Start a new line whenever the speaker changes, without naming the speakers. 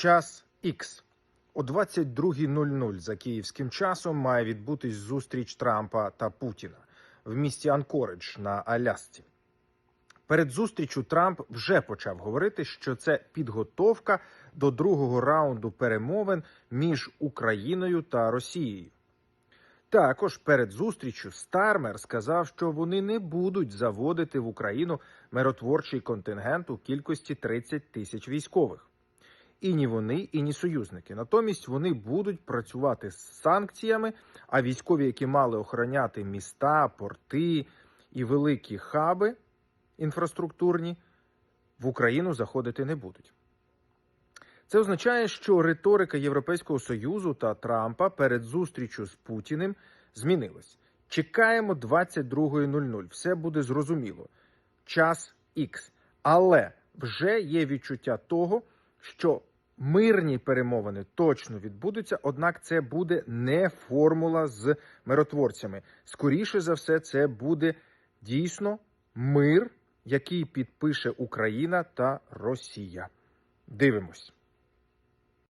Час X. О 22.00 за київським часом має відбутись зустріч Трампа та Путіна в місті Анкоридж на Алясці. Перед зустрічю Трамп вже почав говорити, що це підготовка до другого раунду перемовин між Україною та Росією. Також перед зустрічю Стармер сказав, що вони не будуть заводити в Україну миротворчий контингент у кількості 30 тисяч військових. І ні вони, і ні союзники. Натомість вони будуть працювати з санкціями, а військові, які мали охороняти міста, порти і великі хаби інфраструктурні, в Україну заходити не будуть. Це означає, що риторика Європейського союзу та Трампа перед зустрічю з Путіним змінилась. Чекаємо 22.00. Все буде зрозуміло. Час X. Але вже є відчуття того, що мирні перемовини точно відбудуться, однак це буде не формула з миротворцями. Скоріше за все, це буде дійсно мир, який підпише Україна та Росія. Дивимось.